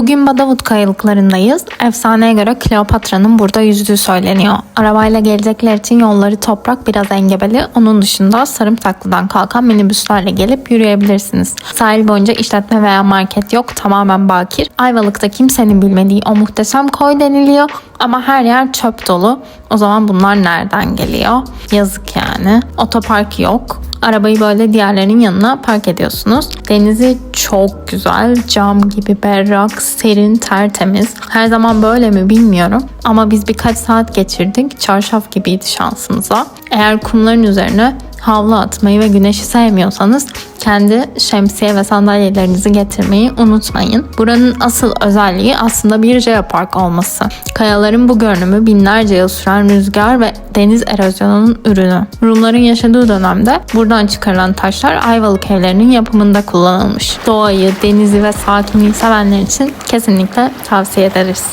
Bugün Badavut kayalıklarındayız. Efsaneye göre Kleopatra'nın burada yüzdüğü söyleniyor. Arabayla gelecekler için yolları toprak biraz engebeli. Onun dışında Sarımsaklı'dan kalkan minibüslerle gelip yürüyebilirsiniz. Sahil boyunca işletme veya market yok. Tamamen bakir. Ayvalık'ta kimsenin bilmediği o muhteşem koy deniliyor. Ama her yer çöp dolu. O zaman bunlar nereden geliyor? Yazık yani. Otopark yok. Arabayı böyle diğerlerinin yanına park ediyorsunuz. Denizi çok güzel, cam gibi berrak, serin, tertemiz. Her zaman böyle mi bilmiyorum. Ama biz birkaç saat geçirdik. Çarşaf gibiydi şansımıza. Eğer kumların üzerine havlu atmayı ve güneşi sevmiyorsanız kendi şemsiye ve sandalyelerinizi getirmeyi unutmayın. Buranın asıl özelliği aslında bir jeopark olması. Kayaların bu görünümü binlerce yıl süren rüzgar ve deniz erozyonunun ürünü. Rumların yaşadığı dönemde buradan çıkarılan taşlar Ayvalık evlerinin yapımında kullanılmış. Doğayı, denizi ve sakinliği sevenler için kesinlikle tavsiye ederiz.